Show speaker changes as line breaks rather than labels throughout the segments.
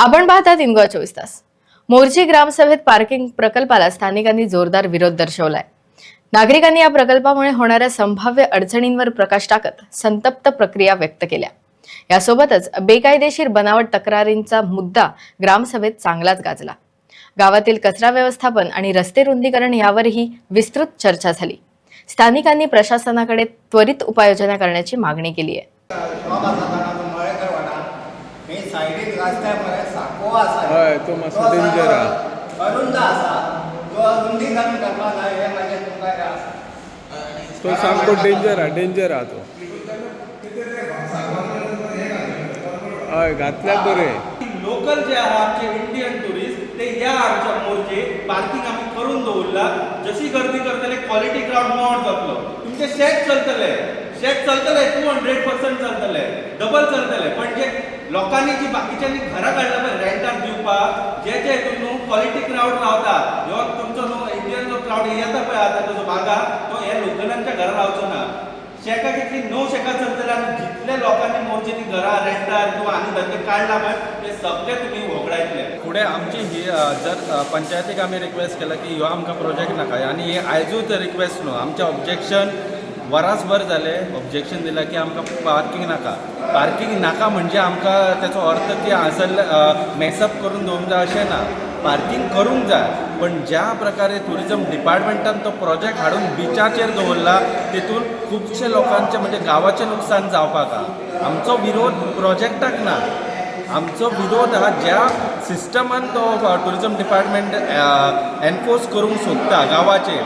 आपण पाहतात इंगोआ चोवीस तास. मोर्ची ग्रामसभेत पार्किंग प्रकल्पाला स्थानिकांनी जोरदार विरोध दर्शवलाय. नागरिकांनी या प्रकल्पामुळे होणाऱ्या संभाव्य अडचणींवर प्रकाश टाकत संतप्त प्रक्रिया व्यक्त केल्या. यासोबतच बेकायदेशीर बनावट तक्रारींचा मुद्दा ग्रामसभेत चांगलाच गाजला. गावातील कचरा व्यवस्थापन आणि रस्ते रुंदीकरण यावरही विस्तृत चर्चा झाली. स्थानिकांनी प्रशासनाकडे त्वरित उपाययोजना करण्याची मागणी केली आहे
शॉप आसा जाणा तो मळेकर वाडा हे सायडीक रस्त्या मरे आसा
हय, तो मातसो
तो
danger
साको
हा.
अरुंद आसा तो रुंदीकरण करपा जाय हे म्हाजे तुमकां हें आसा
तो सामको डेंजर हा डेंजर हा तो. हय घातल्यात बरें
लोकल जे आहा आमचे इंडियन टुरिस्ट ते या आमच्या मोर्चे पार्किंग आम्ही करून दवरला जशी गर्दी करतले क्वालिटी क्राऊड मोड जातलो तुमचे शेत चलतले. शेत चलतले टू हंड्रेड पर्सेंट चलतले. डबल चलतले. पण जे लोकांनी जी बाकीच्यांनी घरां काडला पळय रेंटार दिवपाक जे जे हितून न्हू क्वालिटी क्राऊड रावता ह्यो तुमचो न्हू इंडियन जो क्राऊड येता पळय आता तुजो बागा तो हे लोकलांच्या घरा रावचो ना. शेका कितली णव शेकां चलतले आनी जितले लोकांनी मोर्चेनी घरां रेंटार किंवा आनी धंदे काडला पळय ते सगळे तुमी वगडायतले.
फुडें आमची ही जर पंचायतीक आमी रिक्वेस्ट केला की ह्यो आमकां प्रोजेक्ट नाका. आनी हे आयजूच रिक्वेस्ट न्हू आमचें ऑब्जेक्शन वरासभर जाले ऑब्जेक्शन दिला की आमकां पार्किंग नाका. पार्किंग नाका म्हणजे आमकां तेचो अर्थ की हांगसर मेसअप करून दवरूंक जाय अशें ना. पार्किंग करूंक जाय पण ज्या प्रकारे ट्युरिजम डिपार्टमेंटान तो प्रोजेक्ट हाडून बिचाचेर दवरला तितून खुबशे लोकांचे म्हणजे गांवाचें नुकसान जावपाक आमचो विरोध प्रोजेक्टाक ना. आमचो विरोध हा ज्या सिस्टमान तो टुरिझम डिपार्टमेंट एनफोर्स करूंक सोदता गांवाचेर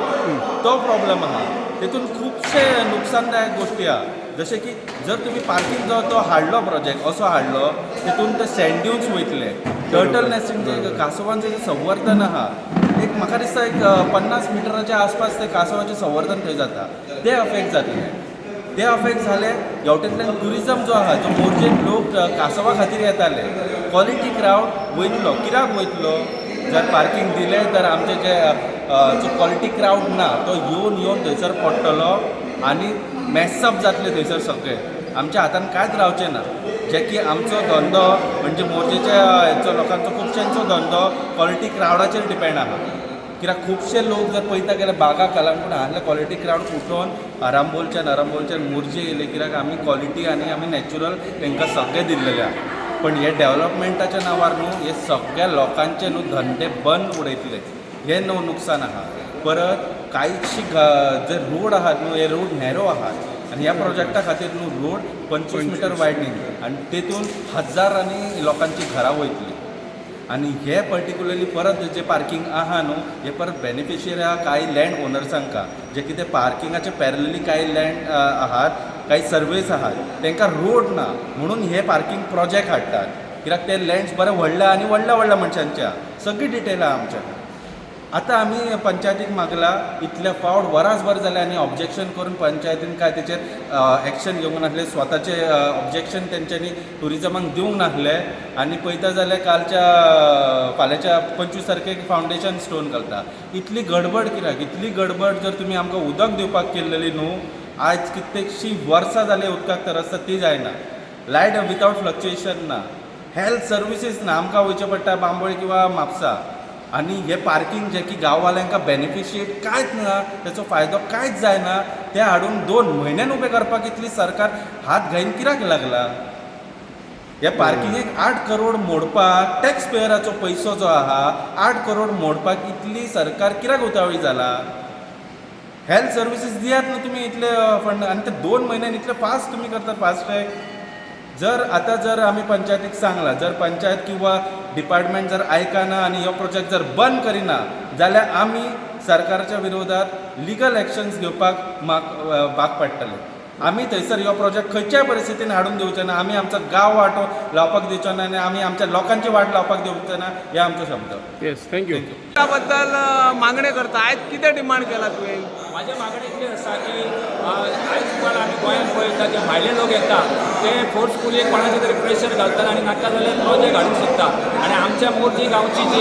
तो प्रॉब्लम आहा तितून खुबशे नुकसानदायक गोश्टी आहा. जशें की जर तुमी पार्किंग जो तो हाडलो प्रोजेक्ट असो हाडलो तितून ते सँड्यून्स वयतले टर्टल नेस्टिंग जे कासवांचें जे संवर्धन आहा एक म्हाका दिसता एक पन्नास मिटराच्या आसपास ते कासवाचें संवर्धन थंय जाता. ते अफेक्ट जातले ते अफेक्ट झाले हेवटेंतल्यान ट्युरिजम जो आहा जो मोर्चेक लोक कासवा खातीर येताले. क्वॉलिटी क्रावड वयतलो कित्याक वयतलो. जर पार्किंग दिलें तर आमचे जे जो क्वॉलिटी क्रावड ना तो येवन येवन थंयसर पडटलो आनी मॅसअप जातले थंयसर सगळे. आमच्या हातान कांयच रावचें ना. जे की आमचो धंदो म्हणजे मोर्चेच्या हेचो लोकांचो खुबश्यांचो धंदो क्वॉलिटी क्रावडाचेर डिपेंड आहा. कित्याक खुबशे लोक जर पळयता गेल्यार बागा कलंगूट हांगले क्वॉलिटी क्रावड उठोवन आरांबोलच्यान आरांबोलच्यान मोर्जे येयले कित्याक आमी क्वॉलिटी आनी आमी नॅचरल तांकां सगळें दिल्लेले आहा पण हे डेवलपमेंटाच्या नांवार न्हू हे सगळ्या लोकांचे न्हू धंदे बंद उडयतले. हे न्हू नुकसान आहा परत कांयशी जे रोड आहात न्हू हे रोड नॅरो आहात. आनी ह्या प्रोजेक्टा खातीर न्हू रोड पंचवीस मिटर वायडनींग आनी तेतून हजारांनी लोकांची घरां वयतली. आनी हे पर्टिक्युलरली परत जे पार्किंग आहा न्हू हे परत बेनिफिशियरी आहा कांय लँड ओनर्सांका जे कितें पार्किंगाचे पॅरलली कांय लँड आहात कांय सर्वेस आहात. तांकां रोड ना म्हणून हे पार्किंग प्रोजेक्ट हाडटात कित्याक ते लँड्स बरे व्हडले आनी व्हडल्या व्हडल्या मनशांचे आहा सगळी डिटेल आहा आमच्या आतां आमी पंचायतीक मागला इतले फावट वरासभर जालें आनी ऑब्जेक्शन करून पंचायतीन काय तेचेर एक्शन घेवंक नासलें स्वताचें ऑब्जेक्शन तेंच्यांनी टुरिजमाक दिवंक नासलें आनी पळयता जाल्यार कालच्या फाल्यांच्या पंचवीस तारखेक फावंडेशन स्टोन घालता. इतली गडबड कित्याक इतली गडबड जर तुमी आमकां उदक दिवपाक केल्लेली न्हू आयज कित्येकशी वर्सां जालीं उदकाक तर आसता ती जायना. लायट विथावट फ्लक्च्युएशन ना. हेल्थ सर्विसीस ना आमकां वयचें पडटा बांबोळे किंवा म्हापसा. आनी हे पार्किंग जे की गांववाल्यांका बेनिफिशिएट कांयच ना तेचो फायदो कांयच जायना ते हाडून दोन म्हयन्यान उबें करपाक इतली सरकार हात घाईन कित्याक लागला. हे पार्किंगेक आठ करोड मोडपाक टॅक्स पेयराचो पयसो जो आहा आठ करोड मोडपाक इतली सरकार कित्याक उतावळी जाला. हेल्थ सर्विसीस दियात न्हू तुमी इतले फंड आनी ते दोन म्हयन्यान इतले फास्ट तुमी करतात फास्ट ट्रॅक जर आतां जर आमी पंचायतीक सांगला जर पंचायत किंवा डिपार्टमेंट जर आयकना आनी हो प्रोजेक्ट जर बंद करिना जाल्यार आमी सरकाराच्या विरोधात लिगल एक्शन्स घेवपाक माग भाग पडटले आमी थंयसर हो प्रोजेक्ट खंयच्याय परिस्थितीन हाडून दिवचे ना आमी आमचो गांव वाटो लावपाक दिवचो ना आनी आमी आमच्या लोकांची वाट लावपाक दिवचे ना हे आमचो शब्द.
येस थँक्यू
त्या बद्दल मागणे करता आयज कितें डिमांड केला तुवें
माझ्या मागणी इतली आसा की आमी जे भायले लोक येता ते फोर्सफुली कोणाचें तरी प्रेशर घालतात आनी नाका जाल्यार प्रोजेक्ट घालूंक सोदता आनी आमच्या मोरजी गांवची जी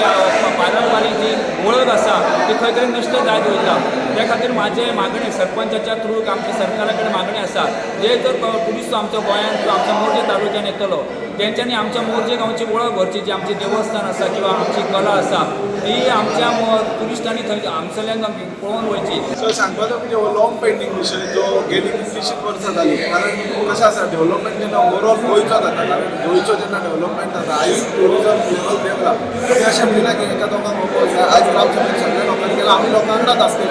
पारंपारीक जी वळख आसा ती खंय तरी नश्ट जायत वयता त्या खातीर माझे मागणे सरपंचाच्या थ्रू आमच्या सरकारा कडेन मागणी आसा जे जर ट्युरिस्ट आमच्या गोंयांत किंवा आमच्या मोर्जे तालुक्यान येतलो तेंच्यांनी आमच्या मोर्जे गांवची वळख भरची जी आमची देवस्थान आसा किंवा आमची कला आसा ती आमच्या ट्युरिस्टांनी थंय हांगसरल्यान पळोवन वयची
सो सांगपाचो म्हणजे हो लॉंग पेंडींग विशय जो गेली कितलीशीच वर्सां जाली कारण कशें आसा डेव्हलपमेंट जेन्ना ओवरऑल गोंयचो जाता कारण गोंयचो जेन्ना डेव्हलपमेंट जाता आयज टुरिजम लेवल देवला ते अशें म्हणिना की एका दोगांक वचपाक जाय आयज केला आमी लोकांनाच असते.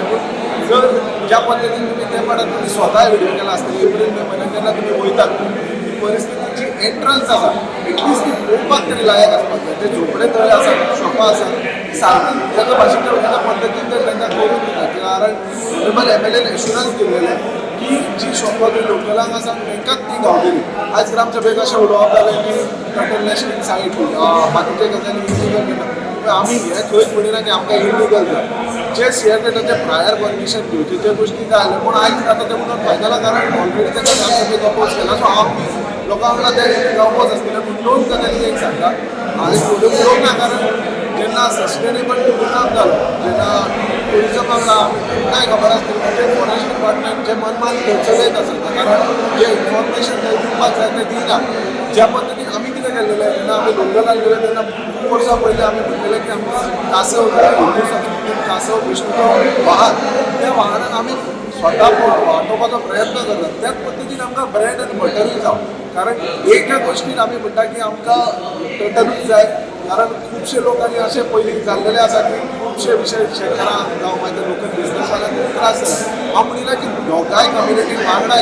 जर ज्या पद्दतीन तुमी ते पडत तुम्ही स्वतः व्हिडिओ केला आसतली एप्रिल मे महिन्यात त्यांना तुमी वयतात ही परिस्थितीची एंट्रन्स आसा एटलिस्ट ती पळोवपाक तरी लायक आसपाक म्हणजे जाय ते झोपडे तळे आसा शॉपां आसा ती सारकी तेका भाशेन त्या पद्दतीन तर तांकां करून दितात कारण normal M L N assurance दिलेले की जी शॉपां ती लोकलांक आसा तांकांच ती गावतली आयज ग्रामसभेक अशें उलोवप जालें की टर्टल नॅशनल सायट बाकीचे गजाली आम्ही केला आमी हे खंयच म्हणिना की आमकां इलिगल जाय जे सिएटेटाचे प्रायर परमिशन घेवचे जे गोश्टी जाय पूण आयज आतां ते म्हणून फायनला कारण ऑलरेडी ताका ग्रामसभेक अपोज केला. सो आमी लोकां वांगडा ते अपोज आसतले पूण दोन गजाली एक सांगता आयज फुडें उलोवंक ना कारण जेन्ना सस्टेनेबल टुरिजम जालो जेन्ना टुरिजम वांगडा काय खबर आसतली म्हणजे फॉरेस्ट डिपार्टमेंट जे मनमानी थंयसर आसता कारण जे इन्फॉर्मेशन थंय दिवपाक जाय तें दिना ज्या पद्दतीन आमी कितें केल्लेलें जेन्ना आमी लोकलान गेले तेन्ना खूब वर्षा पयलीं आमी म्हटलेलं की आमकां कासव हिंदू कासव विष्णू वाहन त्या वाहनाक आमी स्वता वाटोवपाचो प्रयत्न करतात त्याच पद्दतीन आमकां ब्रँड आनी मटेरियल जावं कारण एका गोश्टीन आमी म्हणटा की आमकां टटरूच जाय कारण खुबशे लोकांनी अशें पयलीं जाल्लेले आसा की खुबशे विशय शेतकारां जावं मागीर लोकल बिजनेसवाल्यांक खूब त्रास जाता हांव म्हणिना दोगांय कम्युनिटी वांगडा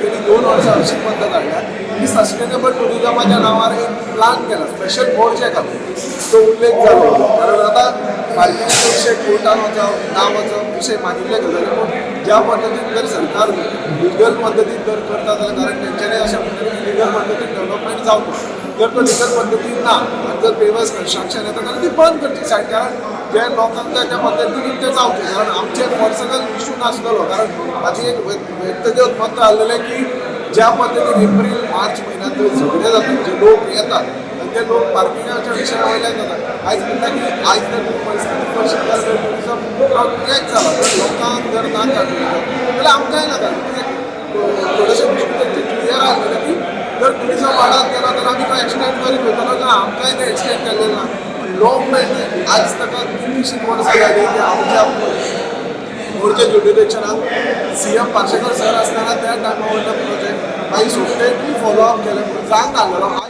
गेली दोन वर्सां अशी पद्दत हाडल्या की सस्टेनेबल टुरिजमाच्या नांवार एक प्लान केला स्पेशल मोर्चे खातीर तो उल्लेख जालो कारण आतां पार्किंगाचे विशय कोर्टान वचप ना वचप विशय मानिल्ले गजाली पूण ज्या पद्दतीन जर सरकार लिगल पद्दतीन जर करता जाल्यार कारण तेंच्यांनी अशें म्हणटा की लिगल पद्दतीन डेव्हलपमेंट जावपाक जर तो लिगल पद्दतीन ना जर पेवर्स कन्स्ट्रक्शन येता जाल्यार ती बंद करची सायड कारण जे लोकांक त्या पद्दतीन ते जावचे कारण आमचे पर्सनल इश्यू नासलेलो कारण म्हाजी एक व्यक्तिगत मत आहलेलें की ज्या पद्दतीन एप्रील मार्च म्हयन्यांत झगडे जातात जे लोक येतात आनी ते लोक पार्किंगाच्या विशया वयल्यान जातात आयज म्हणटा की आयज तर परिस्थिती पळयशी जाल्यार जर टुरिजम जाला तर लोकांक जर ना टुरिजम जाल्यार आमकांय नाका कित्याक थोडेशे गोश्टी तेंचे क्लियर आसलेले की जर टुरिजम वाडत गेलो तर आमी काय एक्सटेंड करीत वयतलो ना? आमकांय ते एक्सटेंड केल्लें ना लॉंग पेंडींग आयज ताका कितलीशीं वर्सां जाली की आमच्या मोर्चे ज्युडिडिक्शनाक सी एम पार्शेकर सर आसतना त्या टायमा वयले प्रोजेक्ट मागीर सोपटे फॉलो अप केले पूण जावंक नासलेलो